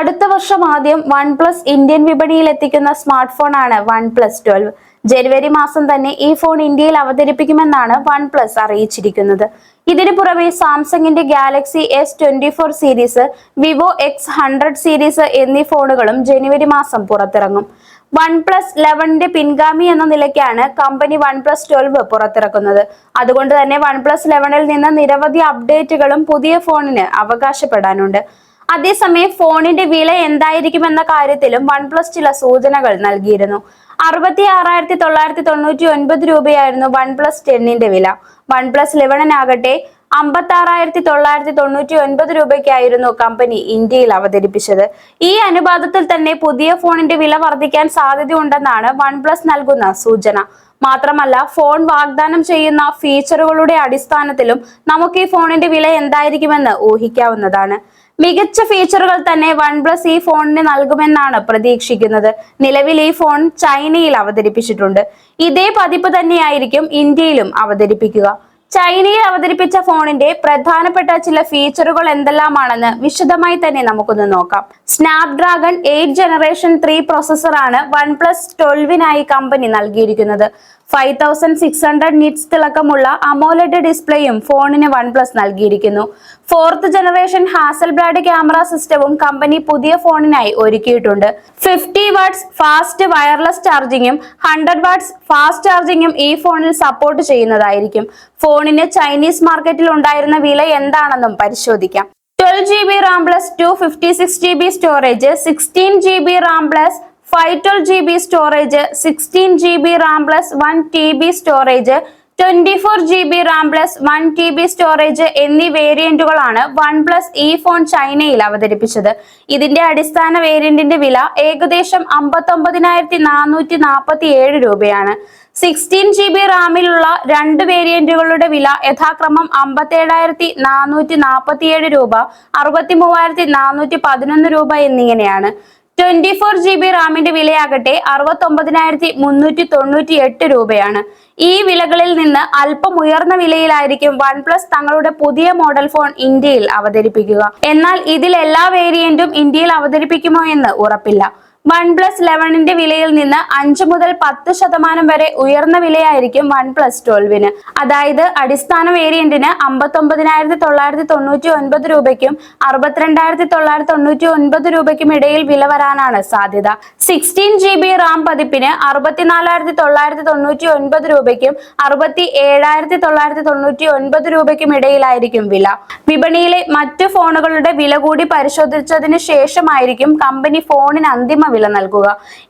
അടുത്ത വർഷം ആദ്യം വൺ പ്ലസ് ഇന്ത്യൻ വിപണിയിൽ എത്തിക്കുന്ന സ്മാർട്ട് ആണ് വൺ പ്ലസ് ട്വൽവ്. ജനുവരി മാസം തന്നെ ഈ ഫോൺ ഇന്ത്യയിൽ അവതരിപ്പിക്കുമെന്നാണ് വൺ പ്ലസ് അറിയിച്ചിരിക്കുന്നത്. ഇതിനു പുറമെ സാംസങ്ങിന്റെ Galaxy S twenty four series Vivo X hundred series എന്നീ ഫോണുകളും ജനുവരി മാസം പുറത്തിറങ്ങും. വൺ പ്ലസ് ലെവന്റെ പിൻഗാമി എന്ന നിലയ്ക്കാണ് കമ്പനി വൺ പ്ലസ് ട്വൽവ് പുറത്തിറക്കുന്നത്. അതുകൊണ്ട് തന്നെ വൺ പ്ലസ് ലെവനിൽ നിന്ന് നിരവധി അപ്ഡേറ്റുകളും പുതിയ ഫോണിന് അവകാശപ്പെടാനുണ്ട്. അതേസമയം ഫോണിന്റെ വില എന്തായിരിക്കുമെന്ന കാര്യത്തിലും വൺ പ്ലസ് ചില സൂചനകൾ നൽകിയിരുന്നു. അറുപത്തി ആറായിരത്തി തൊള്ളായിരത്തി തൊണ്ണൂറ്റി ഒൻപത് രൂപയായിരുന്നു വൺ പ്ലസ് ടെന്നിന്റെ വില. വൺ പ്ലസ് ലെവനാകട്ടെ അമ്പത്തി ആറായിരത്തി തൊള്ളായിരത്തി തൊണ്ണൂറ്റി ഒൻപത് രൂപയ്ക്കായിരുന്നു കമ്പനി ഇന്ത്യയിൽ അവതരിപ്പിച്ചത്. ഈ അനുപാതത്തിൽ തന്നെ പുതിയ ഫോണിന്റെ വില വർദ്ധിക്കാൻ സാധ്യതയുണ്ടെന്നാണ് വൺ പ്ലസ് നൽകുന്ന സൂചന. മാത്രമല്ല ഫോൺ വാഗ്ദാനം ചെയ്യുന്ന ഫീച്ചറുകളുടെ അടിസ്ഥാനത്തിലും നമുക്ക് ഈ ഫോണിന്റെ വില എന്തായിരിക്കുമെന്ന് ഊഹിക്കാവുന്നതാണ്. മികച്ച ഫീച്ചറുകൾ തന്നെ വൺ പ്ലസ് ഈ ഫോണിന് നൽകുമെന്നാണ് പ്രതീക്ഷിക്കുന്നത്. നിലവിൽ ഈ ഫോൺ ചൈനയിൽ അവതരിപ്പിച്ചിട്ടുണ്ട്. ഇതേ പതിപ്പ് തന്നെയായിരിക്കും ഇന്ത്യയിലും അവതരിപ്പിക്കുക. ചൈനയിൽ അവതരിപ്പിച്ച ഫോണിന്റെ പ്രധാനപ്പെട്ട ചില ഫീച്ചറുകൾ എന്തെല്ലാമാണെന്ന് വിശദമായി തന്നെ നമുക്കൊന്ന് നോക്കാം. സ്നാപ്ഡ്രാഗൺ എയ്റ്റ് ജനറേഷൻ ത്രീ പ്രോസസ്സറാണ് വൺ പ്ലസ് ട്വൽവിനായി കമ്പനി നൽകിയിരിക്കുന്നത്. Five thousand six hundred nits തിളക്കമുള്ള അമോലഡ് ഡിസ്പ്ലേയും ഫോണിന് വൺ പ്ലസ് നൽകിയിരിക്കുന്നു. Fourth generation Hasselblad camera സിസ്റ്റവും കമ്പനി പുതിയ ഫോണിനായി ഒരുക്കിയിട്ടുണ്ട്. ഫിഫ്റ്റി വാട്ട്സ് ഫാസ്റ്റ് വയർലെസ് ചാർജിങ്ങും ഹൺഡ്രഡ് വാട്ട്സ് ഫാസ്റ്റ് ചാർജിങ്ങും ഈ ഫോണിൽ സപ്പോർട്ട് ചെയ്യുന്നതായിരിക്കും. ഫോണിന് ചൈനീസ് മാർക്കറ്റിൽ ഉണ്ടായിരുന്ന വില എന്താണെന്നും പരിശോധിക്കാം. Twelve G B RAM plus two fifty six G B storage sixteen G B RAM plus five twelve G B storage sixteen G B RAM plus one T B storage twenty four G B RAM plus one T B storage എന്നീ വേരിയന്റുകളാണ് one plus ഇ phone ചൈനയിൽ അവതരിപ്പിച്ചത്. ഇതിന്റെ അടിസ്ഥാന വേരിയന്റിന്റെ വില ഏകദേശം അമ്പത്തി ഒമ്പതിനായിരത്തി നാനൂറ്റി നാൽപ്പത്തി ഏഴ് രൂപയാണ്. സിക്സ്റ്റീൻ ജി ബി റാമിലുള്ള രണ്ട് വേരിയന്റുകളുടെ വില യഥാക്രമം അമ്പത്തി ഏഴായിരത്തി നാനൂറ്റി നാൽപ്പത്തി ഏഴ് രൂപ അറുപത്തി മൂവായിരത്തി നാനൂറ്റി പതിനൊന്ന് രൂപ എന്നിങ്ങനെയാണ്. ട്വന്റി ഫോർ ജി ബി റാമിന്റെ വിലയാകട്ടെ അറുപത്തി ഒമ്പതിനായിരത്തി മുന്നൂറ്റി തൊണ്ണൂറ്റി എട്ട് രൂപയാണ്. ഈ വിലകളിൽ നിന്ന് അല്പം ഉയർന്ന വിലയിലായിരിക്കും വൺ പ്ലസ് തങ്ങളുടെ പുതിയ മോഡൽ ഫോൺ ഇന്ത്യയിൽ അവതരിപ്പിക്കുക. എന്നാൽ ഇതിൽ എല്ലാ വേരിയന്റും ഇന്ത്യയിൽ അവതരിപ്പിക്കുമോ എന്ന് ഉറപ്പില്ല. വൺ പ്ലസ് ലെവനിന്റെ വിലയിൽ നിന്ന് അഞ്ച് മുതൽ പത്ത് ശതമാനം വരെ ഉയർന്ന വിലയായിരിക്കും വൺ പ്ലസ് ട്വൽവിന്. അതായത് അടിസ്ഥാന വേരിയന്റിന് അമ്പത്തി ഒമ്പതിനായിരത്തി തൊള്ളായിരത്തി തൊണ്ണൂറ്റി ഒൻപത് രൂപയ്ക്കും അറുപത്തിരണ്ടായിരത്തി തൊള്ളായിരത്തി തൊണ്ണൂറ്റി ഒൻപത് രൂപയ്ക്കും ഇടയിൽ വില വരാനാണ് സാധ്യത. സിക്സ്റ്റീൻ ജി ബി റാം പതിപ്പിന് അറുപത്തിനാലായിരത്തി തൊള്ളായിരത്തി തൊണ്ണൂറ്റി ഒൻപത് രൂപയ്ക്കും അറുപത്തി ഏഴായിരത്തി തൊള്ളായിരത്തി തൊണ്ണൂറ്റി ഒൻപത് രൂപയ്ക്കും ഇടയിലായിരിക്കും വില. വിപണിയിലെ മറ്റ് ഫോണുകളുടെ വില കൂടി പരിശോധിച്ചതിന് ശേഷമായിരിക്കും കമ്പനി ഫോണിന് അന്തിമ വില നൽകുക.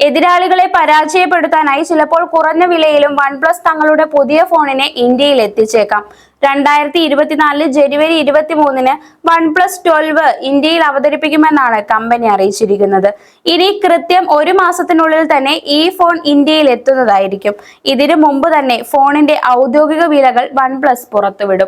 എതിരാളികളെ പരാജയപ്പെടുത്താനായി ചിലപ്പോൾ കുറഞ്ഞ വിലയിലും വൺ പ്ലസ് തങ്ങളുടെ പുതിയ ഫോണിനെ ഇന്ത്യയിൽ എത്തിച്ചേക്കാം. രണ്ടായിരത്തി ഇരുപത്തിനാലിൽ ജനുവരി ഇരുപത്തി മൂന്നിന് വൺ പ്ലസ് ട്വൽവ് ഇന്ത്യയിൽ അവതരിപ്പിക്കുമെന്നാണ് കമ്പനി അറിയിച്ചിരിക്കുന്നത്. ഇനി കൃത്യം ഒരു മാസത്തിനുള്ളിൽ തന്നെ ഈ ഫോൺ ഇന്ത്യയിൽ എത്തുന്നതായിരിക്കും. ഇതിനു മുമ്പ് തന്നെ ഫോണിന്റെ ഔദ്യോഗിക വിലകൾ വൺ പ്ലസ് പുറത്തുവിടും.